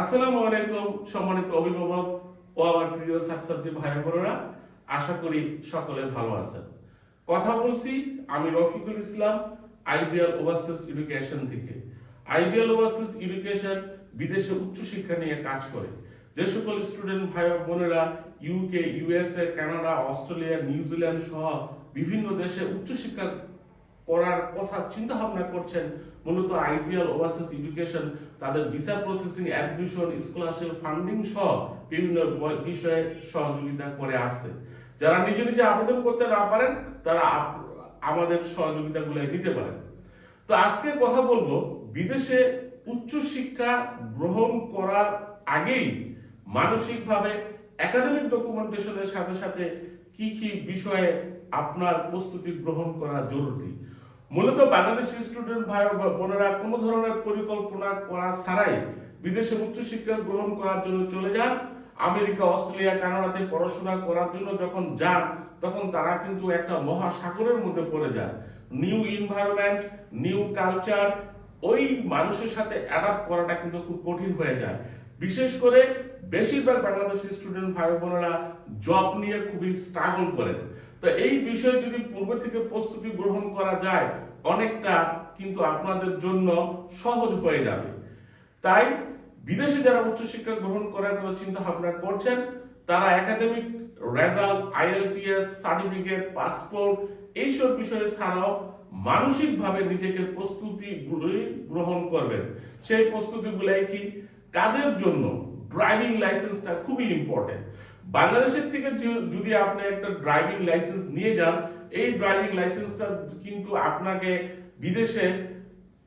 আসসালামু আলাইকুম, সম্মানিত অভিভাবক ও আমার প্রিয় ভাই বোনেরা, আশা করি সকলে ভালো আছেন। কথা বলছি আমি Rafiqul Islam Ideal Overseas Education থেকে। আইডিয়াল ওভারসিজ এডুকেশন বিদেশে উচ্চশিক্ষা নিয়ে কাজ করে। যে সকল স্টুডেন্ট ভাই বোনেরা UK USA Canada Australia New Zealand সহ বিভিন্ন দেশে উচ্চশিক্ষা করার কথা চিন্তা ভাবনা করছেন মূলত আইডিয়াল ওভারসিজ এডুকেশন, তাদের visa processing, admission, scholarship, funding সহ বিভিন্ন বিষয়ে সহযোগিতা করে আসছে। যারা নিজে নিজে আবেদন করতে না পারেন, তারা আমাদের সহযোগিতাগুলো নিতে পারেন। তো আজকে কথা বলব, বিদেশে উচ্চশিক্ষা গ্রহণ করার আগেই মানসিকভাবে একাডেমিক ডকুমেন্টেশনের সাথে সাথে কি কি বিষয়ে আপনার প্রস্তুতি গ্রহণ করা জরুরি? মূলত বাংলাদেশি স্টুডেন্ট ভাই বোনেরা কোনো ধরনের পরিকল্পনা করা ছাড়াই বিদেশে উচ্চশিক্ষা গ্রহণ করার জন্য চলে যান। আমেরিকা, অস্ট্রেলিয়া, কানাডাতে পড়াশোনা করার জন্য যখন যান, তখন তারা কিন্তু একটা মহাসাগরের মধ্যে পড়ে যান। নিউ ইনভায়রনমেন্ট নিউ কালচার, ওই মানুষের সাথে অ্যাডাপ্ট করাটা কিন্তু খুব কঠিন হয়ে যায়। বিশেষ করে বেশিরভাগ বাংলাদেশি স্টুডেন্ট ভাই বোনেরা জব নিয়ে খুবই স্ট্রাগল করেন। তো এই বিষয়ে যদি পূর্ব থেকে প্রস্তুতি গ্রহণ করা যায়, অনেকটা কিন্তু আপনাদের জন্য সহজ হয়ে যাবে। তাই বিদেশে যারা উচ্চশিক্ষা গ্রহণ করার কথা চিন্তা ভাবনা করছেন, তারা academic result IELTS certificate passport এইসব বিষয়ে ছাড়াও মানসিকভাবে নিজেকে প্রস্তুতি গ্রহণ করবেন। সেই প্রস্তুতিগুলাই কি? কাজের জন্য? ড্রাইভিং লাইসেন্সটা খুবই ইম্পর্টেন্ট বাংলাদেশের থেকে যদি আপনি একটা ড্রাইভিং লাইসেন্স নিয়ে যান, এই ড্রাইভিং লাইসেন্সটা কিন্তু আপনাকে বিদেশে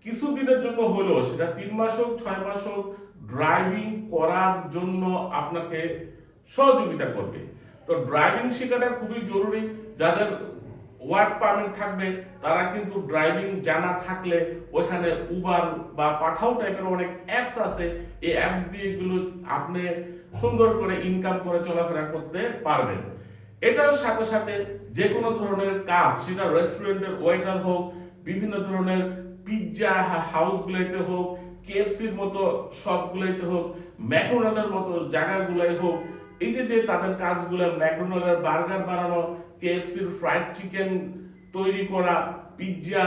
কিছুদিনের জন্য হলেও, সেটা তিন মাস হোক, ছয় মাস হোক ড্রাইভিং করার জন্য আপনাকে সহযোগিতা করবে। তো ড্রাইভিং শেখাটা খুবই জরুরি। যাদের ওয়ার্ক পারমিট থাকবে, তারা কিন্তু ড্রাইভিং জানা থাকলে ওইখানে উবার বা পাঠাও টাইপের অনেক অ্যাপস আছে। এই অ্যাপস দিয়ে এগুলো আপনি সুন্দর করে ইনকাম করে চলাফেরা করতে পারবেন। এটার সাথে সাথে যে কোনো ধরনের কাজ, সেটা রেস্টুরেন্টের ওয়েটার হোক, বিভিন্ন ধরনের পিৎজা হাউসগুলোতে হোক কেএফসির মতো শপগুলোতে হোক, ম্যাকডোনাল্ডের মতো জায়গাগুলোয় হোক, এই যে যে তাদের কাজগুলো ম্যাকডোনাল্ডের বার্গার বানানো কেএফসির ফ্রাইড চিকেন তৈরি করা পিৎজা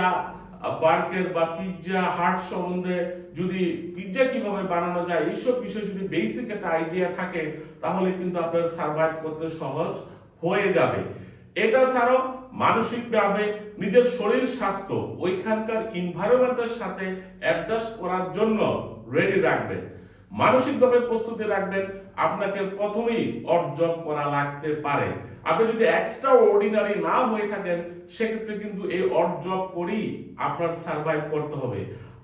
বার্গার বা পিৎজা হাট সম্বন্ধে যদি পিৎজা কীভাবে বানানো যায়, এইসব বিষয়ে যদি বেসিক একটা আইডিয়া থাকে, তাহলে কিন্তু আপনার সার্ভাইভ করতে সহজ হয়ে যাবে। এটা ছাড়াও মানসিকভাবে নিজের শরীর স্বাস্থ্য, ওইখানকার ইনভায়রনমেন্টের সাথে অ্যাডজাস্ট করার জন্য রেডি রাখবেন। মানসিকভাবে প্রস্তুতি রাখবেন আপনাকে প্রথমেই অর্জন করা লাগতে পারে। আপনি যদি এক্সট্রা অর্ডিনারি না হয়ে থাকেন, সেক্ষেত্রে কিন্তু এই অর্জব করেই আপনার সার্ভাইভ করতে হবে।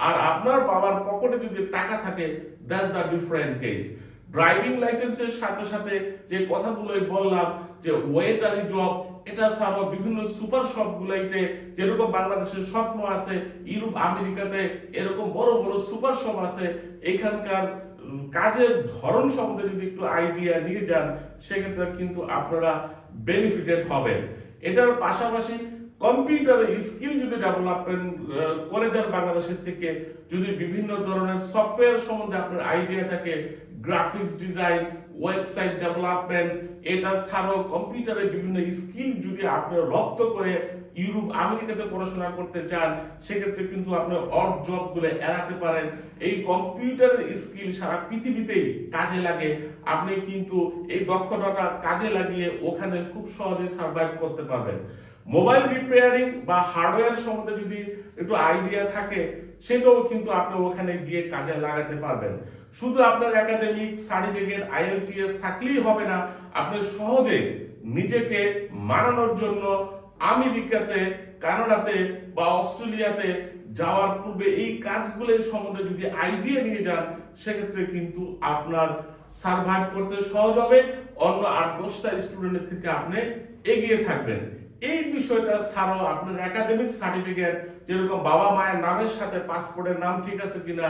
আর আপনার বাবার পকেটে যদি টাকা থাকে that's the different case driving লাইসেন্সের সাথে সাথে যে কথাগুলোই বললাম, যে ওয়েটারি জব এটা ছাড়াও বিভিন্ন সুপার শপগুলোতে যেরকম বাংলাদেশের স্বপ্ন আছে ইউরোপ আমেরিকাতে এরকম বড় বড় সুপার শপ আছে, এখানকার কাজের ধরন সম্বন্ধে যদি একটু আইডিয়া নিয়ে যান, সেক্ষেত্রে কিন্তু আপনারা বেনিফিটেড হবেন। এটার পাশাপাশি কম্পিউটারের স্কিল যদি ডেভেলপমেন্ট করে যান বাংলাদেশের থেকে, যদি বিভিন্ন ধরনের সফটওয়্যার সম্বন্ধে আপনার আইডিয়া থাকে গ্রাফিক্স ডিজাইন ওয়েবসাইট ডেভেলপমেন্ট এটা ছাড়াও কম্পিউটারের বিভিন্ন স্কিল যদি আপনি রপ্ত করে ইউরোপ, আমেরিকাতে পড়াশোনা করতে চান, সেক্ষেত্রে কিন্তু আপনি অড জবগুলো এড়াতে পারেন। এই কম্পিউটারের স্কিল সারা পৃথিবীতেই কাজে লাগে। আপনি কিন্তু এই দক্ষতাটা কাজে লাগিয়ে ওখানে খুব সহজে সার্ভাইভ করতে পারবেন। মোবাইল রিপেয়ারিং বা হার্ডওয়্যার সম্বন্ধে যদি একটু আইডিয়া থাকে, সেটাও কিন্তু আপনি ওখানে গিয়ে কাজে লাগাতে পারবেন। শুধু আপনার একাডেমিক সার্টিফিকেট আইএলটিএস থাকলেই হবে না, আপনি সহজে নিজেকে মানানোর জন্য আমেরিকাতে, কানাডাতে বা অস্ট্রেলিয়াতে যাওয়ার পূর্বে এই কাজগুলোর সম্বন্ধে যদি আইডিয়া নিয়ে যান, সেক্ষেত্রে কিন্তু আপনার সার্ভাইভ করতে সহজ হবে। অন্য আট দশটা স্টুডেন্টের থেকে আপনি এগিয়ে থাকবেন। এই বিষয়টা ছাড়াও আপনার একাডেমিক সার্টিফিকেট যেরকম বাবা মায়ের নামের সাথে পাসপোর্টের নাম ঠিক আছে কিনা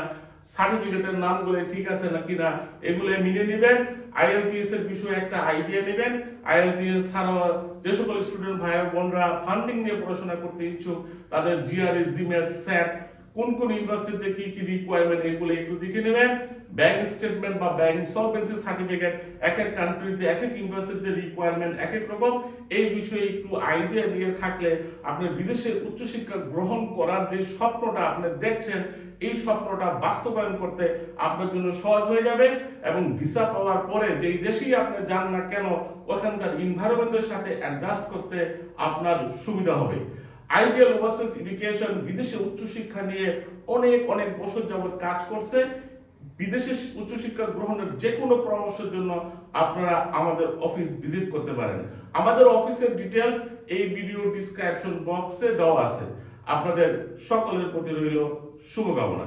সার্টিফিকেটের নামগুলো ঠিক আছে না কিনা, এগুলো মিলে নেবেন। আইএলটিএস এর বিষয়ে একটা আইডিয়া নেবেন। আইএলটিএস ছাড়াও যে সকল স্টুডেন্ট ভাই বোনরা ফান্ডিং নিয়ে পড়াশোনা করতে ইচ্ছুক, তাদের জিআরএ জিম্যাট স্যাট কোন কোন ইউনিভার্সিটিতে কি কি রিকোয়ারমেন্ট এগুলো একটু দেখে নেবেন। ব্যাংক স্টেটমেন্ট বা ব্যাংক সলভেন্সি সার্টিফিকেট এক এক কান্ট্রিতে এক এক ইউনিভার্সিটিতে রিকোয়ারমেন্ট এক এক রকম। এই বিষয়ে একটু আইডিয়া দিয়ে থাকলে আপনি বিদেশে উচ্চশিক্ষা গ্রহণ করার যে স্বপ্নটা আপনি দেখছেন, এই স্বপ্নটা বাস্তবায়ন করতে আপনার জন্য সহজ হয়ে যাবে এবং ভিসা পাওয়ার পরে যেই দেশেই আপনি যান না কেন, ওখানকার ইনভায়রনমেন্টের সাথে অ্যাডজাস্ট করতে আপনার সুবিধা হবে। আইডিয়াল ওভারসিজ এডুকেশন বিদেশে উচ্চশিক্ষা নিয়ে অনেক অনেক বছর যাবৎ কাজ করছে। বিদেশে উচ্চশিক্ষা গ্রহণের যে কোনো পরামর্শের জন্য আপনারা আমাদের অফিস ভিজিট করতে পারেন। আমাদের অফিসের ডিটেলস এই ভিডিও ডিসক্রিপশন বক্সে দেওয়া আছে। আপনাদের সকলের প্রতি রইল শুভকামনা।